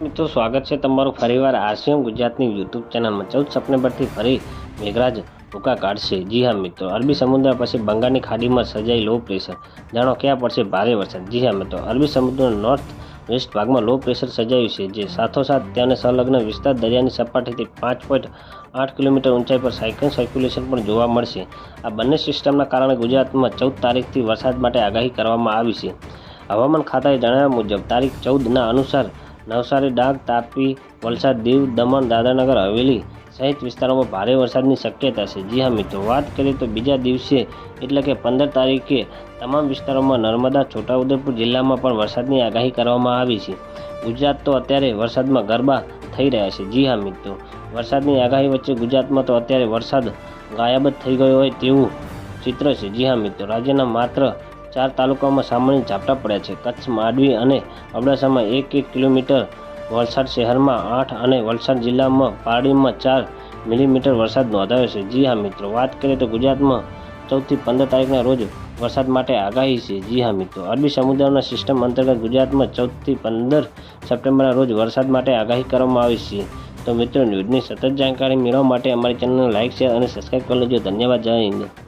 મિત્રો, સ્વાગત છે તમારું ફરીવાર આરસીએમ ગુજરાતની યુટ્યુબ ચેનલમાં. ચૌદ સપ્ટેમ્બરથી ફરી મેઘરાજ ટૂંકા કાઢશે જી હા, મિત્રો. અરબી સમુદ્ર પછી બંગાળની ખાડીમાં સર્જાઈ લો પ્રેશર જાણો ક્યાં પડશે? ભારે વરસાદ. જી હા, મિત્રો. અરબી સમુદ્રના નોર્થ વેસ્ટ ભાગમાં લો પ્રેશર સર્જાયું છે, જે સાથોસાથ તેને સંલગ્ન વિસ્તાર દરિયાની સપાટીથી પાંચ પોઈન્ટ આઠ કિલોમીટર ઊંચાઈ પર સાયકલ સર્ક્યુલેશન પણ જોવા મળશે. આ બંને સિસ્ટમના કારણે ગુજરાતમાં ચૌદ તારીખથી વરસાદ માટે આગાહી કરવામાં આવી છે. હવામાન ખાતાએ જણાવ્યા મુજબ, તારીખ ચૌદના અનુસાર નવસારી ડાંગ, તાપી, વલસાડ, દીવ, દમણ, દાદરાનગર, હવેલી સહિત વિસ્તારોમાં ભારે વરસાદની શક્યતા છે. જી હા મિત્રો, વાત કરીએ તો બીજા દિવસે, એટલે કે પંદર તારીખે, તમામ વિસ્તારોમાં નર્મદા, છોટાઉદેપુર જિલ્લામાં પણ વરસાદની આગાહી કરવામાં આવી છે. ગુજરાત તો અત્યારે વરસાદમાં ગરબા થઈ રહ્યા છે. જી હા મિત્રો, વરસાદની આગાહી વચ્ચે ગુજરાતમાં તો અત્યારે વરસાદ ગાયબ જ થઈ ગયો હોય તેવું ચિત્ર છે. જી હા મિત્રો, રાજ્યના માત્ર ચાર તાલુકામાં સામાન્ય ઝાપટા પડ્યા છે. કચ્છ, માંડવી અને અબડાસામાં એક એક કિલોમીટર વલસાડ શહેરમાં આઠ અને વલસાડ જિલ્લામાં પારડીમાં ચાર મિલીમીટર વરસાદ નોંધાયો છે. જી હા મિત્રો, વાત કરીએ તો ગુજરાતમાં ચૌદથી પંદર તારીખના રોજ વરસાદ માટે આગાહી છે. જી હા મિત્રો, અરબી સમુદ્રના સિસ્ટમ અંતર્ગત ગુજરાતમાં ચૌદથી પંદર સપ્ટેમ્બરના રોજ વરસાદ માટે આગાહી કરવામાં આવી છે. તો મિત્રો, ન્યૂઝની સતત જાણકારી મેળવવા માટે અમારી ચેનલને લાઇક શેર અને સબસ્ક્રાઈબ કરી લેજો. ધન્યવાદ. જય હિન્દ.